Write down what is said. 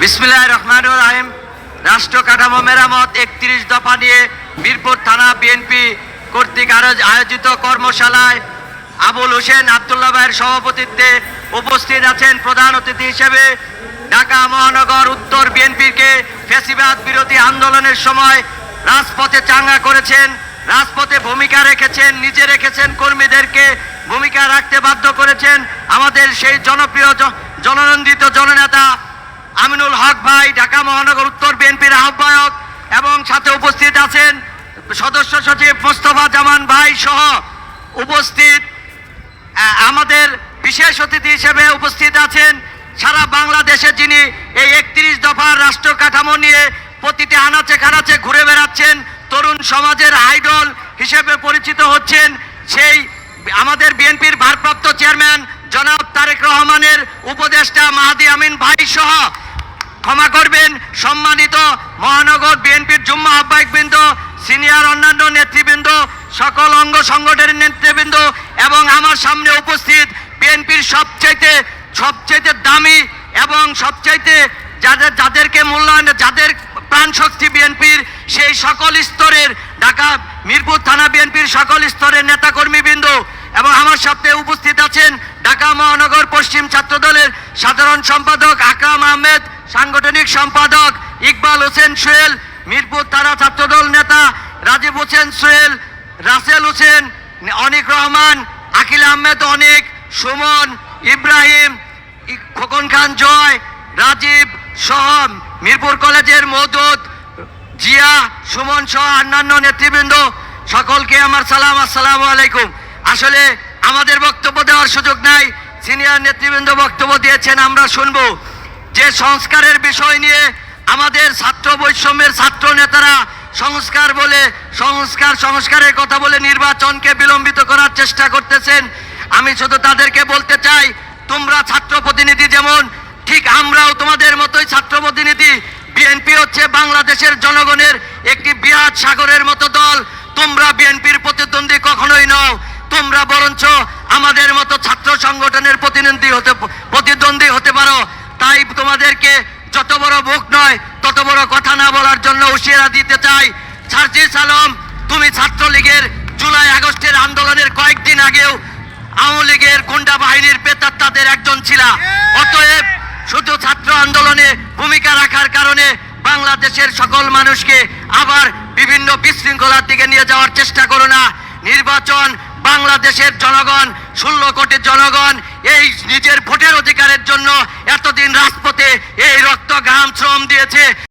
বিসমিল্লাহ রহমান রাহিম। রাষ্ট্র কাঠামো মেরামত একত্রিশ দফা নিয়ে মিরপুর থানা বিএনপি কর্তৃক আয়োজিত কর্মশালায় আবুল হোসেন আবদুল্লাহ ভাইয়ের সভাপতিত্বে উপস্থিত আছেন প্রধান অতিথি হিসেবে ঢাকা মহানগর উত্তর বিএনপিকে ফেসিবাদ বিরোধী আন্দোলনের সময় রাজপথে চাঙ্গা করেছেন, রাজপথে ভূমিকা রেখেছেন, নিজে রেখেছেন, কর্মীদেরকে ভূমিকা রাখতে বাধ্য করেছেন। আমাদের সেই জনপ্রিয় জননন্দিত জননেতা আমিনুল হক ভাই, ঢাকা মহানগর উত্তর বিএনপির আহ্বায়ক এবং সাথে উপস্থিত আছেন সদস্য সচিব মোস্তফা জামান ভাই সহ উপস্থিত আমাদের বিশেষ অতিথি হিসেবে উপস্থিত আছেন সারা বাংলাদেশে যিনি এই একত্রিশ দফার রাষ্ট্র কাঠামো নিয়ে প্রতিটি আনাচে কানাচে ঘুরে বেড়াচ্ছেন, তরুণ সমাজের আইডল হিসেবে পরিচিত হচ্ছেন সেই আমাদের বিএনপির ভারপ্রাপ্ত চেয়ারম্যান জনাব তারেক রহমানের উপদেষ্টা মাহাদি আমিন ভাই সহ। ক্ষমা করবেন। সম্মানিত মহানগর বিএনপির জুম্মা আহ্বায়কবৃন্দ সিনিয়র অন্যান্য নেতৃবৃন্দ, সকল অঙ্গ সংগঠনের নেতৃবৃন্দ এবং আমার সামনে উপস্থিত বিএনপির সবচাইতে সবচাইতে দামি এবং সবচাইতে যাদের, যাদেরকে মূল্যায়ন, যাদের প্রাণ শক্তি বিএনপির, সেই সকল স্তরের ঢাকা মিরপুর থানা বিএনপির সকল স্তরের নেতাকর্মীবৃন্দ এবং আমার সাথে উপস্থিত আছেন ঢাকা মহানগর পশ্চিম ছাত্রদলের সাধারণ সম্পাদক আকরাম আহমেদ সাংগঠনিক সম্পাদক ইকবাল হোসেন সোহেল, মিরপুর তারা ছাত্রদল নেতা রাজীব হোসেন সোহেল, রাসেল হোসেন, অনিক রহমান, আকিল আহমেদ অনিক, সুমন, ইব্রাহিম খোকন খান জয়, রাজীব সহ মিরপুর কলেজের মৌদুদ, জিয়া, সুমন সহ অন্যান্য নেতৃবৃন্দ, সকলকে আমার সালাম, আসসালামু আলাইকুম। আসলে আমাদের বক্তব্য দেওয়ার সুযোগ নাই, সিনিয়র নেতৃবৃন্দ বক্তব্য দিয়েছেন, আমরা শুনব। যে সংস্কারের বিষয় নিয়ে আমাদের ছাত্র বৈষম্যের ছাত্র নেতারা সংস্কার বলে, সংস্কার, সংস্কারের কথা বলে নির্বাচনকে বিলম্বিত করার চেষ্টা করতেছেন। আমি শুধু তাদেরকে বলতে চাই, তোমরা ছাত্র প্রতিনিধি যেমন, ঠিক আমরাও তোমাদের মতোই ছাত্র প্রতিনিধি। বিএনপি হচ্ছে বাংলাদেশের জনগণের একটি বিরাট সাগরের মতো দল। তোমরা বিএনপির প্রতিদ্বন্দ্বী কখনোই নও। তোমরা বরঞ্চ আমাদের মতো ছাত্র সংগঠনের প্রতিনিধি হতে, প্রতিদ্বন্দ্বী হতে পারো। তাই তোমাদেরকে যত বড় বুক নয়, তত বড় কথা না বলার জন্য হুঁশিয়ারা দিতে চাই। সার্জিস আলম, তুমি ছাত্রলীগের জুলাই আগস্টের আন্দোলনের কয়েকদিন আগেও আওয়ামী লীগের গুন্ডা বাহিনীর পেতাত্তাদের একজন ছিলা। অতএব শুধু ছাত্র আন্দোলনে ভূমিকা রাখার কারণে বাংলাদেশের সকল মানুষকে আবার বিভিন্ন বিশৃঙ্খলার দিকে নিয়ে যাওয়ার চেষ্টা করো না। নির্বাচন বাংলাদেশের জনগণ, ষোলো কোটি জনগণ, এই দিয়েছে